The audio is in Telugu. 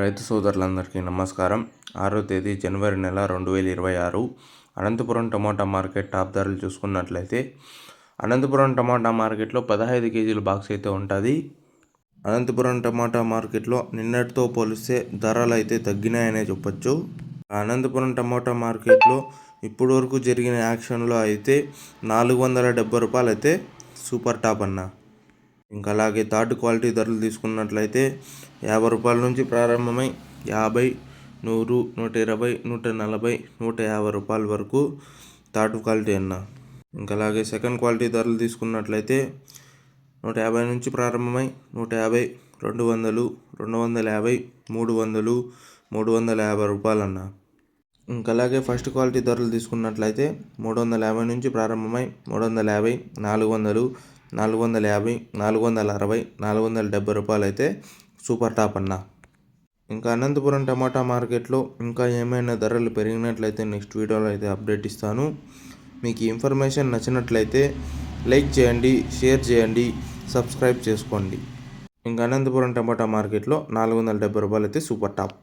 రైతు సోదరులందరికీ నమస్కారం. ఆరో తేదీ జనవరి నెల రెండు వేల ఇరవై ఆరు. అనంతపురం టమాటా మార్కెట్ టాప్ ధరలు చూసుకున్నట్లయితే అనంతపురం టమాటా మార్కెట్లో పదహైదు కేజీల బాక్స్ అయితే ఉంటుంది. అనంతపురం టమాటా మార్కెట్లో నిన్నటితో పోలిస్తే ధరలు అయితే తగ్గినాయనే చెప్పొచ్చు. అనంతపురం టమాటా మార్కెట్లో ఇప్పటి వరకు జరిగిన యాక్షన్లో అయితే నాలుగు వందల డెబ్బై రూపాయలు అయితే సూపర్ టాప్ అన్నా. ఇంకా అలాగే థర్డ్ క్వాలిటీ ధరలు తీసుకున్నట్లయితే యాభై రూపాయల నుంచి ప్రారంభమై యాభై నూరు నూట ఇరవై నూట నలభై నూట యాభై రూపాయల వరకు థర్డ్ క్వాలిటీ అన్న. ఇంకా అలాగే సెకండ్ క్వాలిటీ ధరలు తీసుకున్నట్లయితే నూట యాభై నుంచి ప్రారంభమై నూట యాభై రెండు వందలు రెండు వందల యాభై మూడు వందలు మూడు వందల యాభై రూపాయలన్న ఇంకా అలాగే ఫస్ట్ క్వాలిటీ ధరలు తీసుకున్నట్లయితే మూడు వందల యాభై నుంచి ప్రారంభమై మూడు వందల యాభై నాలుగు వందలు నాలుగు వందల యాభై నాలుగు వందల అరవై నాలుగు వందల డెబ్బై రూపాయలు అయితే సూపర్ టాప్ అన్న. ఇంకా అనంతపురం టమాటా మార్కెట్లో ఇంకా ఏమైనా ధరలు పెరిగినట్లయితే నెక్స్ట్ వీడియోలో అయితే అప్డేట్ ఇస్తాను. మీకు ఈ ఇన్ఫర్మేషన్ నచ్చినట్లయితే లైక్ చేయండి షేర్ చేయండి సబ్స్క్రైబ్ చేసుకోండి. ఇంకా అనంతపురం టమాటా మార్కెట్లో నాలుగు వందల డెబ్బై రూపాయలు అయితే సూపర్ టాప్.